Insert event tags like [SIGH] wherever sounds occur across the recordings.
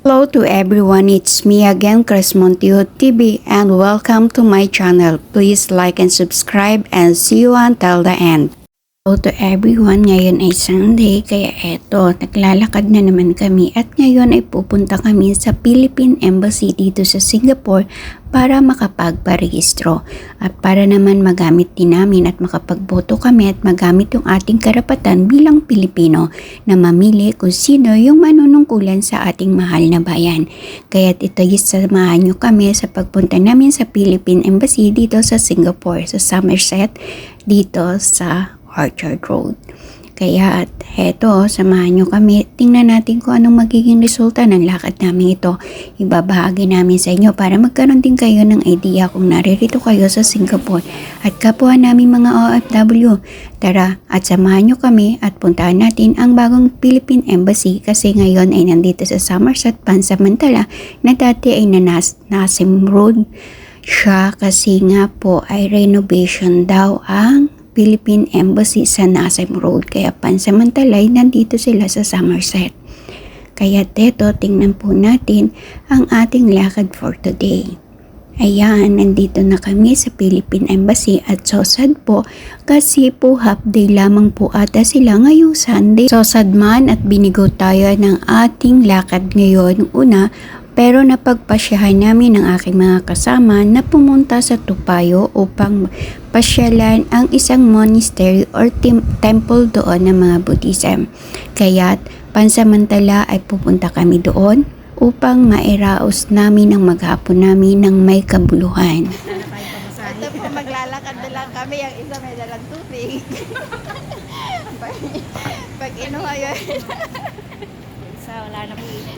Hello to everyone, it's me again, Chris Montijo TV, and welcome to my channel. Please like and subscribe and see you until the end. Hello to everyone, ngayon ay Sunday, kaya eto, naglalakad na naman kami at ngayon ay pupunta kami sa Philippine Embassy dito sa Singapore para makapagparehistro at para naman magamit din namin at makapagboto kami at magamit yung ating karapatan bilang Pilipino na mamili kung sino yung manunungkulan sa ating mahal na bayan. Kaya't ito samahan nyo kami sa pagpunta namin sa Philippine Embassy dito sa Singapore, sa Somerset, dito sa Orchard Road. Kaya at heto, samahan nyo kami. Tingnan natin kung anong magiging resulta ng lakad namin ito. Ibabahagi namin sa inyo para magkaroon din kayo ng idea kung naririto kayo sa Singapore at kapwa namin mga OFW. Tara at samahan nyo kami at puntahan natin ang bagong Philippine Embassy kasi ngayon ay nandito sa Somerset pansamantala na dati ay nanas Nasim Road siya kasi nga po ay renovation daw ang Philippine Embassy sa Nassim Road kaya pansamantalay nandito sila sa Somerset. Kaya teto, tingnan po natin ang ating lakad for today. Ayan, nandito na kami sa Philippine Embassy at so sad po kasi po half day lamang po ata sila ngayong Sunday. So sad man at binigo tayo ng ating lakad ngayon. Una, pero napagpasyahan namin ng aking mga kasama na pumunta sa Tupayo upang pasyalan ang isang monastery or temple doon ng mga Buddhism. Kaya't pansamantala ay pupunta kami doon upang mairaos namin ang maghapon namin ng may kabuluhan. Ito po maglalakad na lang kami, yung isa may dalang tubig. [LAUGHS] pag, pag inuha yun, [LAUGHS] Isa, wala na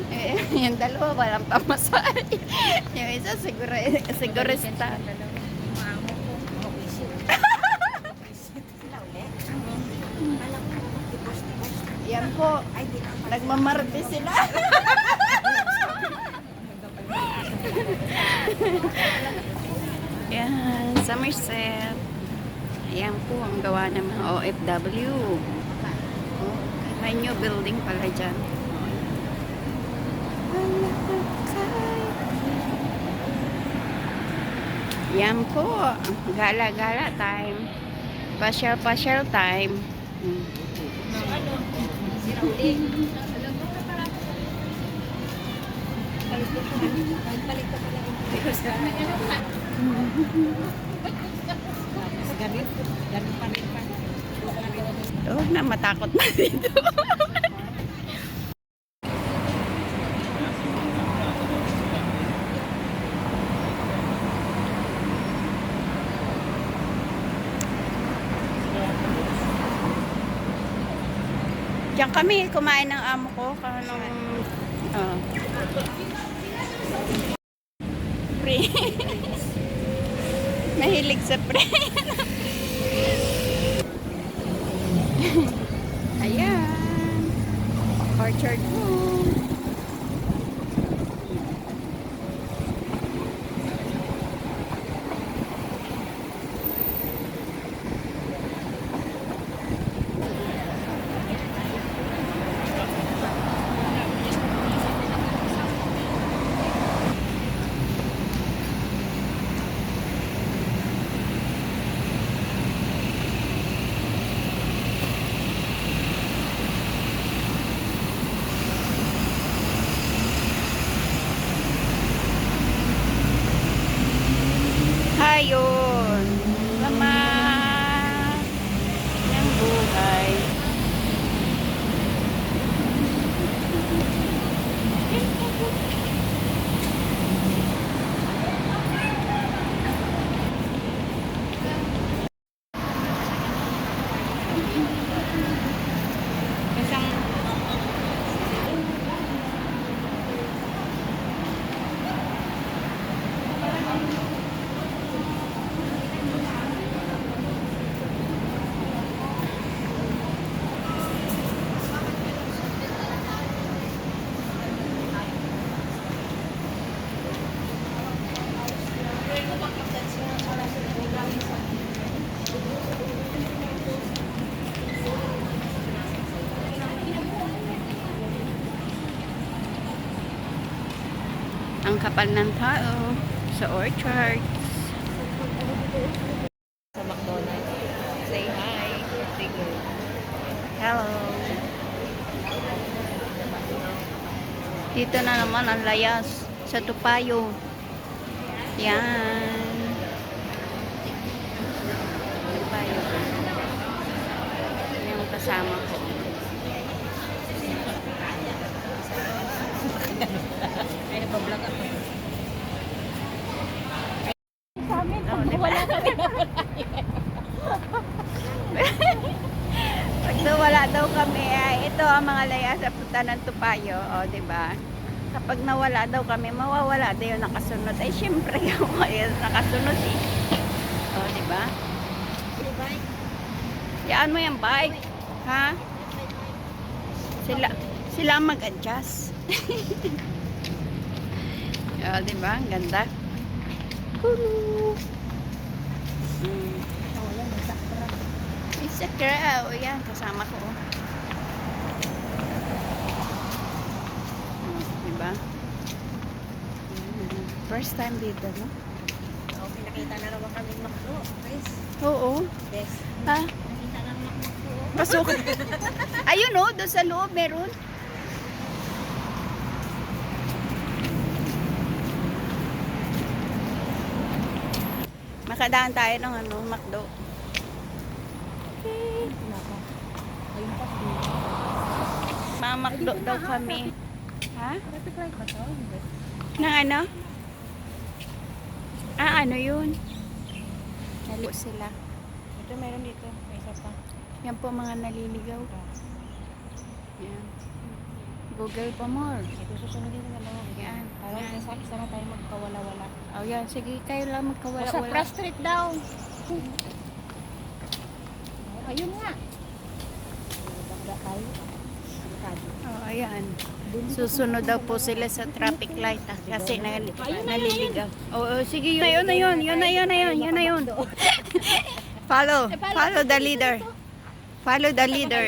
eh, yung dalawa walang pamasahe. yung isa siguro, sigurista. Yan po, nagmamarte sila. Yan, Somerset. Ayan po ang gawa ng mga OFW. May new building pala dyan. Yan po, gala-gala time. Pasyal-pasyal time. Hmm. Oh, na matakot na dito. [LAUGHS] kami kumain ng amo ko kanong oh. Pre. [LAUGHS] Mahilig sa pre. [LAUGHS] Ayan. Orchard Road. Kapal ng tao sa orchard. Sa McDonald's. Say hi. Say good. Hello. Dito na naman ang layas sa Tupayo. Yan. Tupayo. Yung kasama ko. [LAUGHS] Nagbablog ako. Sa amin, Oh, wala kami [LAUGHS] Pag nawala daw kami, ay ito ang mga layas sa punta ng Tupayo. O, di ba? Kapag nawala daw kami, mawawala daw yung nakasunod. Ay, syempre, [LAUGHS] yung nakasunod eh. O, di ba? Yaan mo yung bike. Ha? Sila, sila mag-adjust. [LAUGHS] o, di ba? Ang ganda. Hulu. Mm. Ay, sakra. O, yan. Kasama ko. oh. Oh, di ba? Mm. First time dito, no? Oh, pinakita na naman kami makdo. Guys, Oo. yes. Ha? Nakita na naman makdo. Pasok. [LAUGHS] Ayun oh, doon sa loob meron. Makadaan tayo ng ano, McDo. Pa. Mga McDo daw kami. Ha? Na ano? Ah, ano yun? Nalipo sila. Ito meron dito. May isa pa. Yan po mga naliligaw. Yan. Google pa more. Ito susunod dito na lang. Yan. Para sa sana tayo magkawala-wala. Oh, yan. Sige, kayo lang Sa magkawala-wala. frustrate daw. Ayun nga. Bagda tayo. Oh, ayan. Susunod daw po sila sa traffic light ah, kasi nal naliligaw. Oo, oh, sige, yun na yun na yun, yun na yun na yun, yun na yun. [LAUGHS] follow, follow the leader. Follow the leader.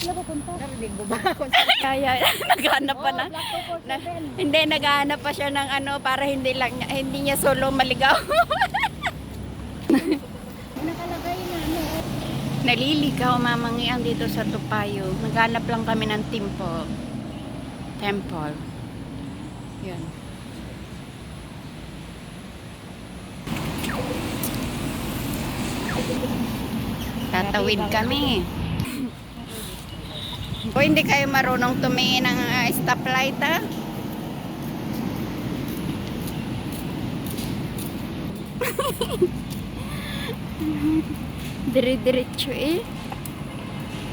Sila pupunta. Narinig ba? [LAUGHS] [LAUGHS] Kaya, naghanap pa na. Na hindi, naghahanap pa siya ng ano para hindi lang niya, hindi niya solo maligaw. [LAUGHS] Nakalagay na ano. Naliligaw mamangian dito sa Tupayo. Naghanap lang kami ng temple. Temple. Yun. Tatawid kami. O hindi kayo marunong tumingin ng uh, stoplight ha? [LAUGHS] Dire-diretso eh.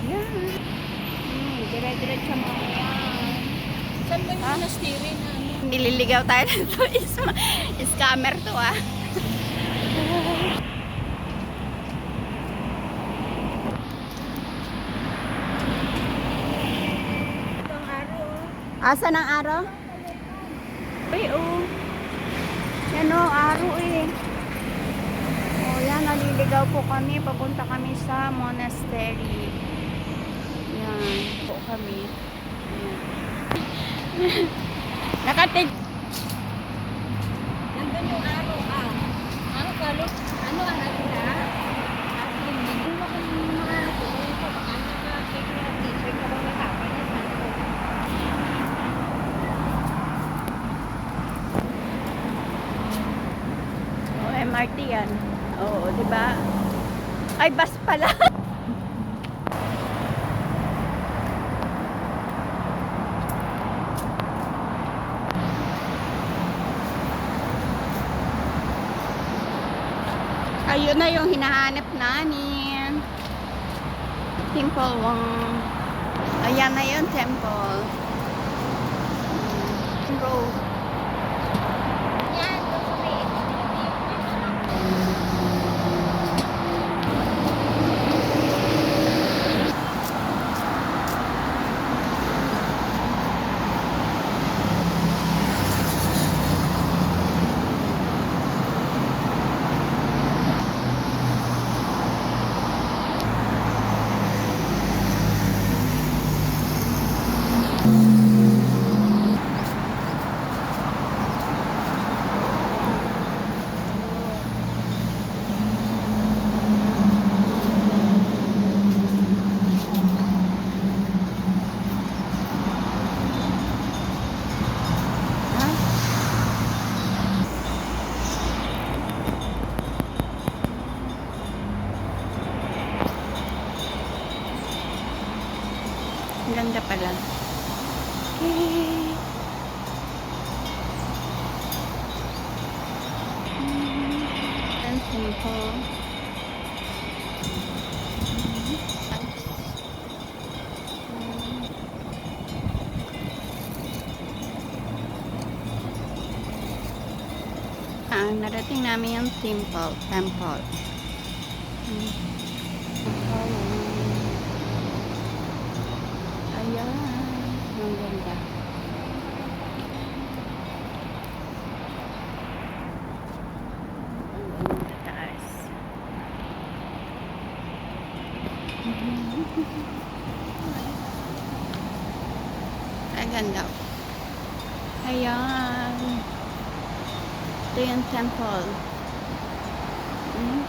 Yan. Hmm, dire-diretso mo yan. Saan ba yung monastery na ano? Nililigaw tayo [LAUGHS] nito. Is, scammer to ah. [LAUGHS] Asa ng araw? Uy, oh. Yan o, araw eh. Oh, yan, naliligaw po kami. Papunta kami sa monastery. Yan, po kami. [LAUGHS] Nakatig. Nandun yung araw ah. Ang kalo, ano ang nalila? At hindi mo kung mga tuloy ko, baka nakakik na t-shirt ka bang nakapay na sa ako. Oh, MRT yan. Oo, di ba? Ay, bus pala. [LAUGHS] Ayun na yung hinahanap namin. Temple Wang. Ayan na yung temple. Hmm. Road. Ah, narating namin yung temple. Temple. Hmm. Ayan. Ang ganda. Ang ganda taas. Ang ganda. Ayan. Ito yung temple. Hmm?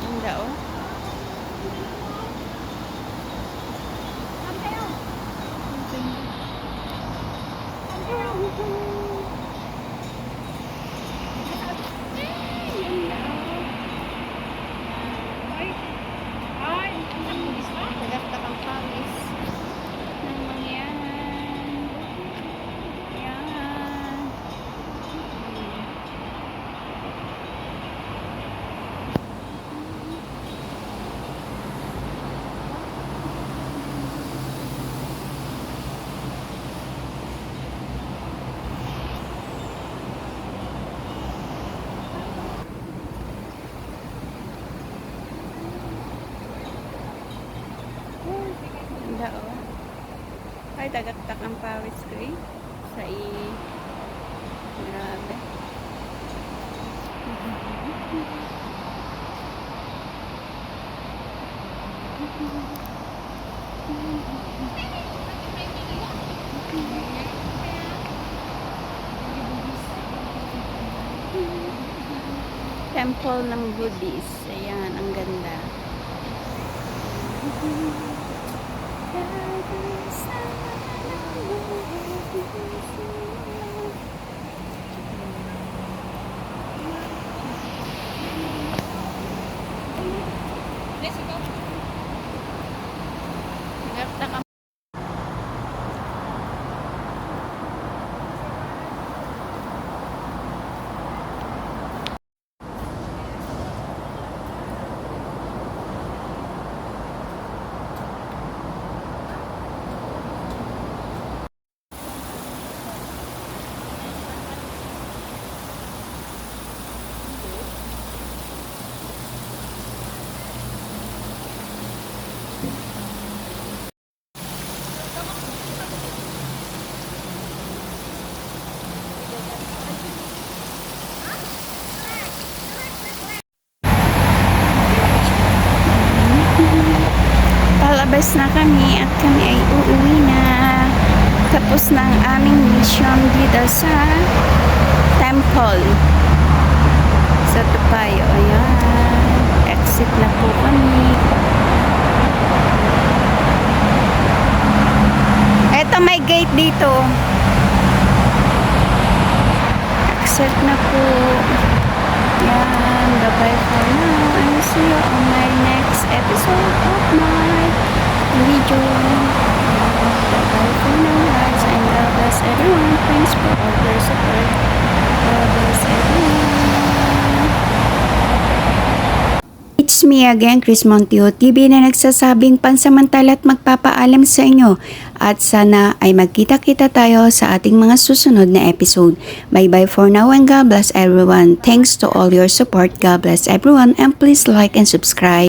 Ganda oh. Tagaktak ang pawis. Naman yan. Yan. Ganda oh. Ay, tagaktak ang pawis ko eh. Sa i... Grabe. Temple ng Buddhist. Ayan, ang ganda. Nesse campo Palabas na kami at kami ay uuwi na. Tapos na ang aming mission dito sa temple. Sa Tupayo. Ayan. Exit na po kami. Eto may gate dito. Exit na po. Yan. Bye-bye for now. And see you on my next episode of my video. Bye-bye for now, guys. And God bless everyone. Thanks for all your support. God bless everyone. It's me again, Chris Monteo TV na nagsasabing pansamantala at magpapaalam sa inyo at sana ay magkita-kita tayo sa ating mga susunod na episode. Bye-bye for now and God bless everyone. Thanks to all your support. God bless everyone and please like and subscribe.